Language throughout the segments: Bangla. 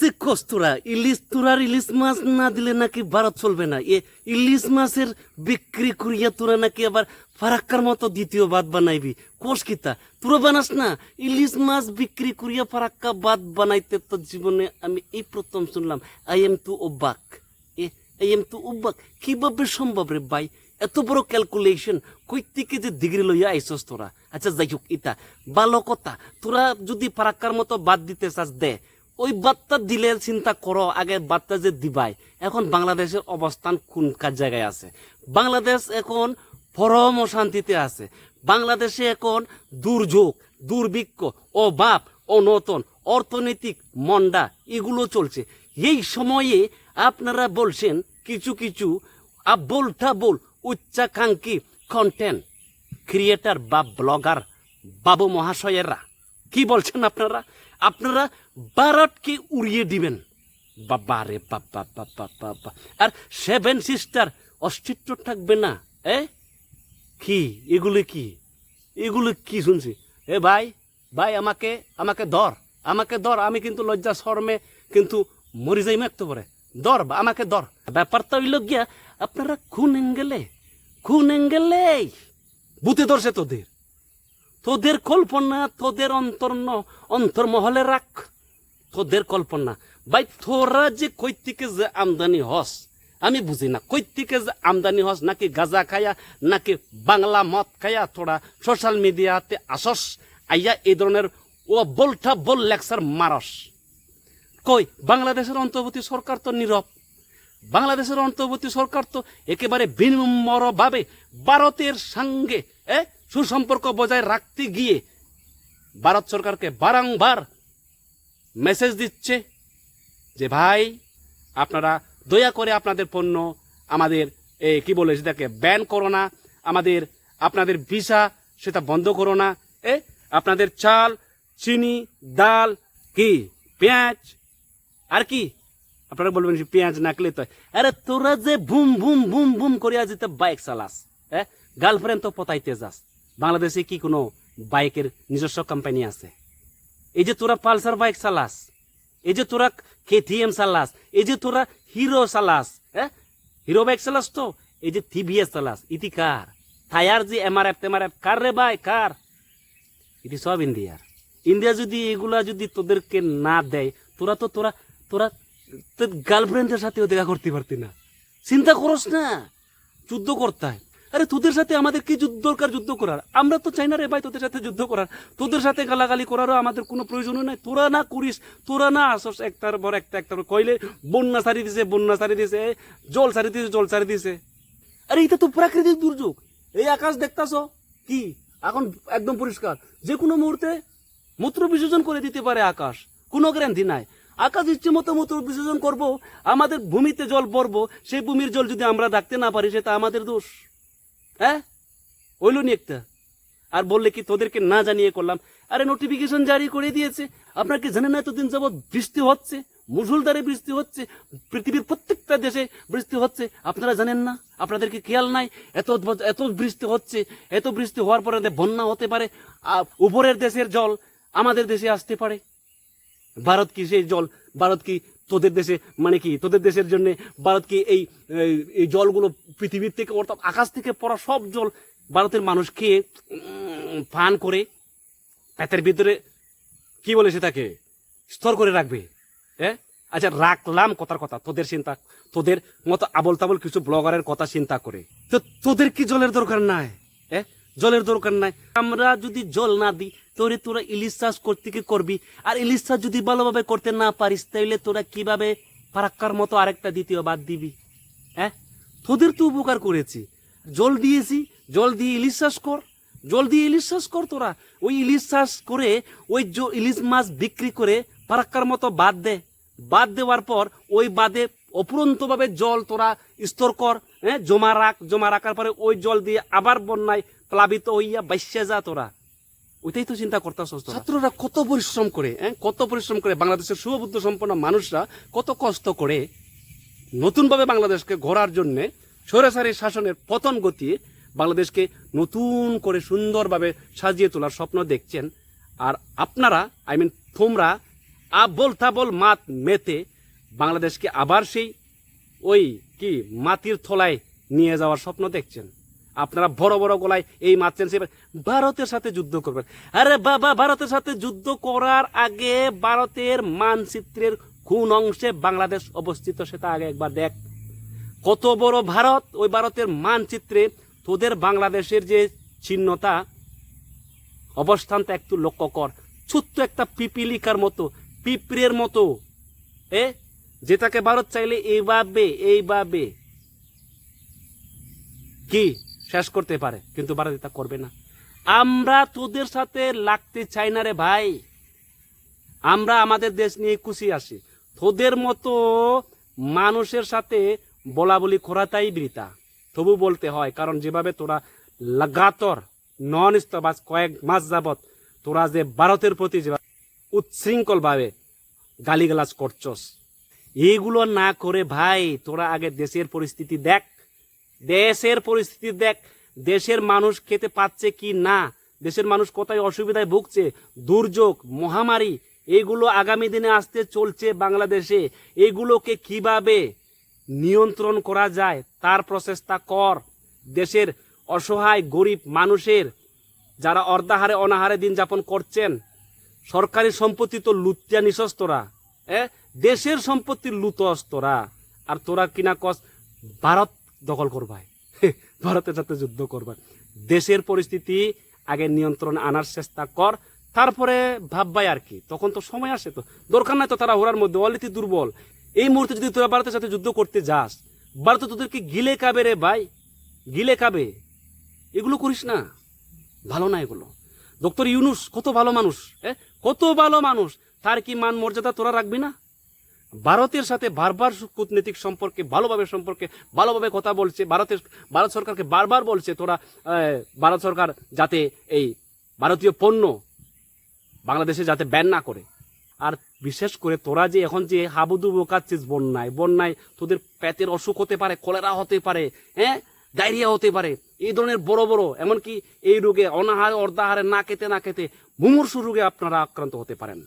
যে কস্তরা, ইলিশ তোরার ইলিশ মাছ না দিলে নাকি ভারত চলবে না। এ ইলিশ মাছের বিক্রি করিয়া তোরা নাকি আবার ফারাক্কার মতো দ্বিতীয় বাদ বানাইবি। কোষ কিতা তোরা বানাস না? ইলিশ মাছ বিক্রি করিয়া ফারাক্কা বাদ বানাইতে তো জীবনে আমি এই প্রথম শুনলাম, আই এম টু অবাক। এ, আই এম টু অবাক? কীভাবে সম্ভব রে ভাই? এত বড় ক্যালকুলেশন, কই থেকে যে ডিগ্রি লইয়া আইসস তোরা? আচ্ছা যাই হোক ইতা। ভালো কথা তোরা যদি ফারাক্কার মতো বাদ দিতে চাস, দে। ওই বার্তা দিলে চিন্তা করো আগে বার্তা যে দিবাই, এখন বাংলাদেশের অবস্থান কোন কার জায়গায় আছে? বাংলাদেশ এখন পরম অশান্তিতে আছে। বাংলাদেশে এখন দুর্যোগ, দুর্ভিক্ষ, অভাব অনতন অর্থনৈতিক মন্দা, এগুলো চলছে। এই সময়ে আপনারা বলছেন কিছু কিছু আব্বল টাবল উচ্চাকাঙ্ক্ষী কন্টেন্ট ক্রিয়েটার বা ব্লগার বাবু মহাশয়েরা। কি বলছেন আপনারা? আপনারা ভারতকে উড়িয়ে দিবেন। বাবা রে, বাবা বাবা বাবা। আর সেভেন সিস্টার, অস্তিত্ব থাকবে না, এ? কি? এগুলো কি? এগুলো কি শুনছি? এ ভাই ভাই, আমাকে আমাকে ধর আমাকে ধর। আমি কিন্তু লজ্জা, শর্মে কিন্তু মরি যাই একটু পরে। ধর, আমাকে ধর। ব্যাপারটা হইল গিয়া, আপনারা খুন এঙ্গেলে খুন এঙ্গেলে বুতে ধরছে তোদের। তোদের কল্পনা, তোদের অন্তর্ন অন্তর্মহলে রাখ। তোদের কল্পনা। ভাই, তোরা যে কই থেকে যে আমদানি হস, আমি বুঝি না। কই থেকে যে আমদানি হস, নাকি গাজা খায়া, নাকি বাংলা মদ খায়া তোরা সোশ্যাল মিডিয়াতে আসস, আইয়া এই ধরনের ও বলটা বল লেকচার মারস। কই, বাংলাদেশের অন্তর্বর্তী সরকার তো নীরব। বাংলাদেশের অন্তর্বর্তী সরকার তো একেবারে বিনম্রভাবে ভারতের সঙ্গে সুসম্পর্ক বজায় রাখতে গিয়ে, ভারত সরকারকে বারংবার মেসেজ দিচ্ছে যে, ভাই, আপনারা দয়া করে আপনাদের পণ্য আমাদের কি বলে সেটাকে ব্যান করো না। আমাদের, আপনাদের ভিসা সেটা বন্ধ করো না। এ, আপনাদের চাল, চিনি, ডাল, কি, পেঁয়াজ, আর কি? আপনারা বলবেন যে, পেঁয়াজ নাকলে তো আরে, তোরা যে বুম বুম বুম বুম করিয়া যেতে বাইক চালাস হ্যাঁ গার্লফ্রেন্ড তো পতাইতে যাস। বাংলাদেশে কি কোনো বাইকের নিজস্ব কোম্পানি আছে? এই যে তোরা পালসার বাইক চালাস, এই যে তোরা কেটিএম চালাস, এই যে তোরা হিরো চালাস হ্যাঁ? হিরো বাইক চালাস তো, এই যে টিভিএস চালাস, ইতি কার? টায়ার যে এমআরএফ টেমআরএফ কার রে ভাই, কার? এটি সব ইন্ডিয়ার। ইন্ডিয়া যদি এগুলা যদি তোদেরকে না দেয়, তোরা তো তোরা তোরা তোর গার্লফ্রেন্ডের সাথেও দেখা করতে পারতি না। চিন্তা করস না, যুদ্ধ করতে হয়। আরে, তোদের সাথে আমাদের কি যুদ্ধ দরকার যুদ্ধ করার? আমরা তো চাই না রে ভাই তোদের সাথে যুদ্ধ করার। তোদের সাথে গালাগালি করারও আমাদের কোনো প্রয়োজন নাই। তোরা না করিস, তোরা না আসস, একটার পর একটা, একটার কইলে বন্যা সারি দিছে, বন্যা সারি দিছে, জল সারি দিছে, জল সারি দিছে। আরে, এটা তো প্রাকৃতিক দুর্যোগ। এই আকাশ দেখতাছ? কি? এখন একদম পরিষ্কার। যে কোনো মুহূর্তে মূত্র বিসর্জন করে দিতে পারে আকাশ। কোনো গ্যারান্টি নাই। আকাশ ইচ্ছে মতো মূত্র বিসর্জন করব, আমাদের ভূমিতে জল পড়ব, সেই ভূমির জল যদি আমরা রাখতে না পারি, সেটা আমাদের দোষ। হ্যাঁ? ওইল নি একটা। আর বললে কি তোদেরকে না জানিয়ে করলাম? আরে নোটিফিকেশন জারি করে দিয়েছে। আপনার কি জানেন না এতদিন যাবৎ বৃষ্টি হচ্ছে মুসুলধারে বৃষ্টি হচ্ছে, পৃথিবীর প্রত্যেকটা দেশে বৃষ্টি হচ্ছে। আপনারা জানেন না? আপনাদের কি খেয়াল নাই? এত এত বৃষ্টি হচ্ছে, এত বৃষ্টি হওয়ার পরে বন্যা হতে পারে উপরের দেশের জল আমাদের দেশে আসতে পারে। ভারত কি সেই জল? ভারত কি তোদের দেশে মানে কি? তোদের দেশের জন্য ভারতকে এই, এই- জলগুলো পৃথিবীর থেকে অর্থাৎ আকাশ থেকে পড়া সব জল ভারতের মানুষ খেয়ে পান করে, পেটের ভিতরে কি বলে সেটাকে? স্তর করে রাখবে। হ্যাঁ আচ্ছা রাখলাম কথার কথা, তোদের চিন্তা, তোদের মতো আবল তাবল কিছু ব্লগারের কথা চিন্তা করে। তো তোদের কি জলের দরকার নাই? হ্যাঁ জলের দরকার নাই। আমরা যদি জল না দিই তোরে তোরা ইলিশ চাষ করতে কি করবি? আর ইলিশ চাষ যদি ভালোভাবে করতে না পারিস, তাইলে তোরা কীভাবে ফারাক্কার মতো আরেকটা দ্বিতীয় বাদ দিবি? হ্যাঁ? তোদের তো উপকার করেছি। জল দিয়েছি, জল দিয়ে ইলিশ চাষ কর। জল দিয়ে ইলিশ চাষ কর তোরা। ওই ইলিশ চাষ করে, ওই ইলিশ মাছ বিক্রি করে ফারাক্কার মতো বাদ দে। বাদ দেওয়ার পর ওই বাদে অপুরন্তভাবে জল তোরা স্তর কর হ্যাঁ? জমা রাখ, জমা রাখার পরে ওই জল দিয়ে আবার বন্যায় প্লাবিত হইয়া বাইসে যা তোরা। ওইটাই তো চিন্তা করতে ছাত্ররা কত পরিশ্রম করে হ্যাঁ? কত পরিশ্রম করে বাংলাদেশের শুভবুদ্ধ সম্পন্ন মানুষরা কত কষ্ট করে নতুনভাবে বাংলাদেশকে ঘোরার জন্য স্বৈরাচারী শাসনের পতন গতিয়ে বাংলাদেশকে নতুন করে সুন্দরভাবে সাজিয়ে তোলার স্বপ্ন দেখছেন। আর আপনারা আই মিন তোমরা আবল তাবল মাত মেতে বাংলাদেশকে আবার সেই ওই কি মাটির থলায় নিয়ে যাওয়ার স্বপ্ন দেখছেন। আপনারা বড় বড় গলায় এই মারছেন সে ভারতের সাথে যুদ্ধ করবেন। আরে বাবা, ভারতের সাথে যুদ্ধ করার আগে ভারতের মানচিত্রের কোন অংশে বাংলাদেশ অবস্থিত, সেটা আগে একবার দেখ। কত বড় ভারত, ওই ভারতের মানচিত্রে তোদের বাংলাদেশের যে চিহ্নতা অবস্থানটা একটু লক্ষ্য কর। ছোট্ট একটা পিপিলিকার মতো, পিঁপড়ের মতো, এ? যেটাকে ভারত চাইলে এইভাবে এইভাবে কি শেষ করতে পারে, কিন্তু ভারত এটা করবে না। আমরা তোদের সাথে লাগতে চাই না রে ভাই। আমরা আমাদের দেশ নিয়ে খুশি আসি তোদের মতো মানুষের সাথে বলা বলি করাটাই বৃতা তবু বলতে হয়, কারণ যেভাবে তোরা লাগাতর নন স্টপ কয়েক মাস যাবত তোরা যে ভারতের প্রতি যে উচ্ছৃঙ্খল ভাবে গালিগালাজ করছস এইগুলো না করে ভাই, তোরা আগে দেশের পরিস্থিতি দেখ। দেশের পরিস্থিতি দেখ, দেশের মানুষ খেতে পাচ্ছে কি না, দেশের মানুষ কোথায় অসুবিধায় ভুগছে, দুর্যোগ, মহামারী, এগুলো আগামী দিনে আসতে চলছে বাংলাদেশে। এগুলোকে কীভাবে নিয়ন্ত্রণ করা যায়, তার প্রচেষ্টা কর। দেশের অসহায়, গরিব মানুষের যারা অর্ধাহারে, অনাহারে দিন যাপন করছেন, সরকারি সম্পত্তি তো লুটিয়া নিছস তোরা এ? দেশের সম্পত্তির লুতস তোরা, আর তোরা কিনা কস, ভারত দখল করবাই। ভারতের সাথে যুদ্ধ করবাই। দেশের পরিস্থিতি আগে নিয়ন্ত্রণ আনার চেষ্টা কর, তারপরে ভাববাই আর কি। তখন তো সময় আসে তো। দরকার নাই তো তারা ওরার মধ্যে, অলিতি দুর্বল। এই মুহূর্তে যদি তোরা ভারতের সাথে যুদ্ধ করতে যাস, ভারত তোদেরকে গিলে কাবে রে ভাই। গিলে কাবে এগুলো করিস না। ভালো না এগুলো। ডক্টর ইউনুস কত ভালো মানুষ, এ? কত ভালো মানুষ। তার কি মান মর্যাদা তোরা রাখবি না? ভারতের সাথে বারবার কূটনৈতিক সম্পর্কে, ভালোভাবে সম্পর্কে, ভালোভাবে কথা বলছে, ভারতের, ভারত সরকারকে বারবার বলছে, তোরা ভারত সরকার যাতে এই ভারতীয় পণ্য বাংলাদেশে যাতে ব্যান না করে। আর বিশেষ করে তোরা যে এখন যে হাবুডুবু কাচ্ছিস বন্যায় বন্যায় তোদের পেটের অসুখ হতে পারে, কলেরা হতে পারে হ্যাঁ? ডায়রিয়া হতে পারে, এই ধরনের বড় বড়, এমনকি এই রোগে অনাহারে, অর্ধাহারে না খেতে না খেতে মুমূর্ষু রোগে আপনারা আক্রান্ত হতে পারেন।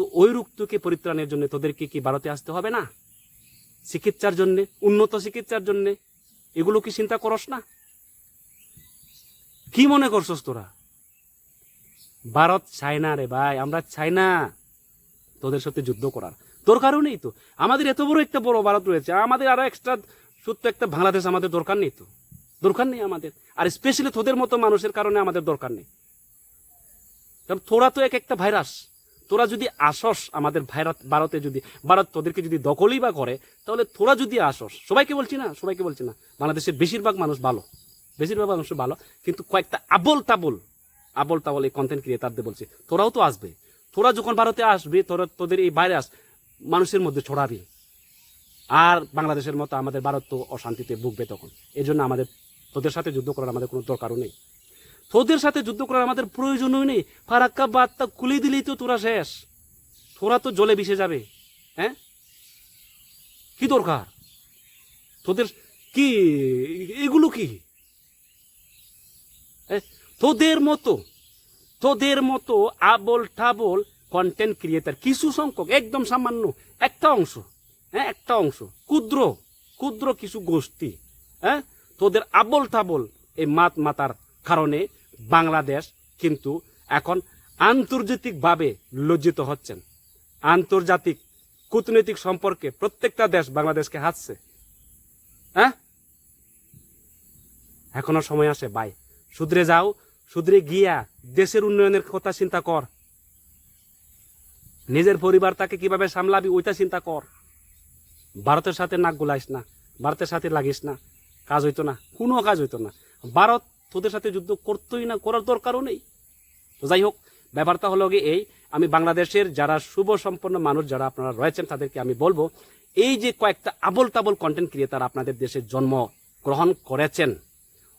তো ওই রুক্তকে পরিত্রাণের জন্য তোদেরকে কি ভারতে আসতে হবে না? চিকিৎসার জন্য, উন্নত চিকিৎসার জন্য? এগুলো কি চিন্তা করস না? কি মনে করছস তোরা? ভারত চায় না রে ভাই, আমরা চাই না তোদের সাথে যুদ্ধ করার। দরকারও নেই তো। আমাদের এত বড় একটা বড় ভারত রয়েছে, আমাদের আরও এক্সট্রা সত্য একটা বাংলাদেশ আমাদের দরকার নেই তো। দরকার নেই আমাদের। আর স্পেশালি তোদের মতো মানুষের কারণে আমাদের দরকার নেই। কারণ তোরা তো এক একটা ভাইরাস তোরা যদি আসস আমাদের ভারত ভারতে যদি ভারত তোদেরকে যদি দখলই বা করে, তাহলে তোরা যদি আসস, সবাইকে বলছি না, সবাইকে বলছি না, বাংলাদেশের বেশিরভাগ মানুষ ভালো, বেশিরভাগ মানুষ ভালো, কিন্তু কয়েকটা আবল তাবল আবল তাবল এই কন্টেন্ট ক্রিয়েটারদের বলছি, তোরাও তো আসবে। তোরা যখন ভারতে আসবে, তোরা তোদের এই ভাইরাস মানুষের মধ্যে ছড়াবে। আর বাংলাদেশের মতো আমাদের ভারত তো অশান্তিতে ভুগবে তখন। এই জন্য আমাদের তোদের সাথে যুদ্ধ করার আমাদের কোনো দরকারও নেই। তোদের সাথে যুদ্ধ করার আমাদের প্রয়োজনই নেই। ফারাক্কা বার্তা খুলে দিলেই তো তোরা শেষ। তোরা তো জলে মিশে যাবে হ্যাঁ? কি দরকার? তোদের কি, এগুলো কি? তোদের মতো তোদের মতো আবল টাবল কন্টেন্ট ক্রিয়েটার কিছু সংখ্যক, একদম সামান্য, একটা অংশ হ্যাঁ একটা অংশ, ক্ষুদ্র ক্ষুদ্র কিছু গোষ্ঠী হ্যাঁ? তোদের আবল টাবল এই মাত মাতার কারণে বাংলাদেশ কিন্তু এখন আন্তর্জাতিকভাবে লজ্জিত হচ্ছেন। আন্তর্জাতিক কূটনৈতিক সম্পর্কে প্রত্যেকটা দেশ বাংলাদেশকে হাসছে। হ্যাঁ? এখনও সময় আছে ভাই। সুদরে যাও সুদরে গিয়া দেশের উন্নয়নের কথা চিন্তা কর। নিজের পরিবার তাকে কীভাবে সামলাবি, ওইটা চিন্তা কর। ভারতের সাথে নাক গুলাইস না, ভারতের সাথে লাগিস না। কাজ হইতো না, কোনো কাজ হইতো না। ভারত তোদের সাথে যুদ্ধ করতোই না, করার দরকারও নেই। তো যাই হোক, ব্যাপারটা হলো এই, আমি বাংলাদেশের যারা শুভ সম্পন্ন মানুষ যারা আপনারা রয়েছেন, তাদেরকে আমি বলব, এই যে কয়েকটা আবল তাবল কন্টেন্ট ক্রিয়েটার আপনাদের দেশে জন্ম গ্রহণ করেছেন,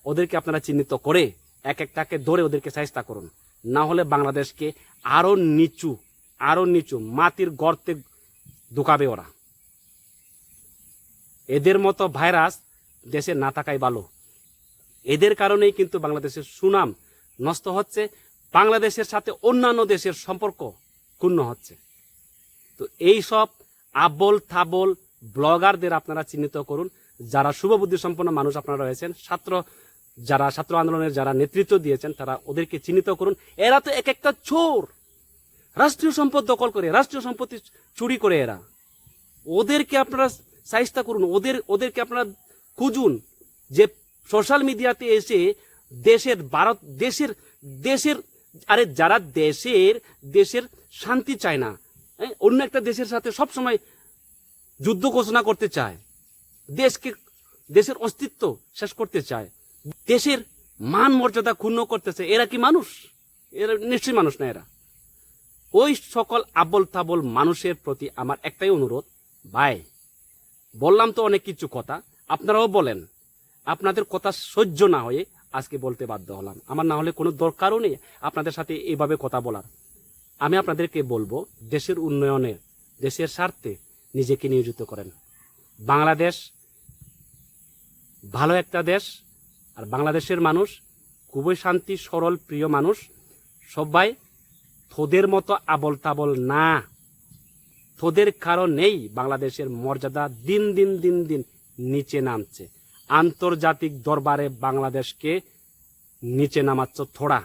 ওদেরকে আপনারা চিহ্নিত করে এক একটাকে ধরে ওদেরকে চেষ্টা করুন। না হলে বাংলাদেশকে আরও নিচু আরও নিচু মাটির গর্তে ঢুকাবে ওরা। এদের মতো ভাইরাস দেশে না থাকাই ভালো। এদের কারণেই কিন্তু বাংলাদেশের সুনাম নষ্ট হচ্ছে, বাংলাদেশের সাথে অন্যান্য দেশের সম্পর্ক ক্ষুণ্ণ হচ্ছে। তো এই সব আবল থাবল ব্লগারদের আপনারা চিহ্নিত করুন, যারা শুভবুদ্ধি সম্পন্ন মানুষ আপনারা রয়েছেন, ছাত্র যারা, ছাত্র আন্দোলনের যারা নেতৃত্ব দিয়েছেন, তারা ওদেরকে চিহ্নিত করুন। এরা তো এক একটা চোর, রাষ্ট্রীয় সম্পদ দখল করে, রাষ্ট্রীয় সম্পত্তি চুরি করে এরা। ওদেরকে আপনারা সাইস্তা করুন, ওদের, ওদেরকে আপনারা খুঁজুন যে সোশ্যাল মিডিয়াতে এসে দেশের ভারত, দেশের দেশের, আরে যারা দেশের দেশের শান্তি চায় না অন্য একটা দেশের সাথে সব সময় যুদ্ধ ঘোষণা করতে চায়, দেশকে, দেশের অস্তিত্ব শেষ করতে চায়, দেশের মান মর্যাদা ক্ষুণ্ণ করতেছে, এরা কি মানুষ? এরা নিশ্চয়ই মানুষ না এরা। ওই সকল আবল তাবল মানুষের প্রতি আমার একটাই অনুরোধ, ভাই, বললাম তো অনেক কিছু কথা, আপনারাও বলেন। আপনাদের কথা সহ্য না হয়ে আজকে বলতে বাধ্য হলাম। আমার না হলে কোনো দরকারও নেই আপনাদের সাথে এইভাবে কথা বলার। আমি আপনাদেরকে বলব, দেশের উন্নয়নে, দেশের স্বার্থে নিজেকে নিয়োজিত করেন। বাংলাদেশ ভালো একটা দেশ, আর বাংলাদেশের মানুষ, খুবই শান্তি, সরল, প্রিয় মানুষ, সবাই তোদের মতো আবল তাবল না তোদের কারণেই বাংলাদেশের মর্যাদা দিন দিন দিন দিন নিচে নামছে। আন্তর্জাতিক দরবারে বাংলাদেশকে নিচে নামাচ্ছ থোড়া।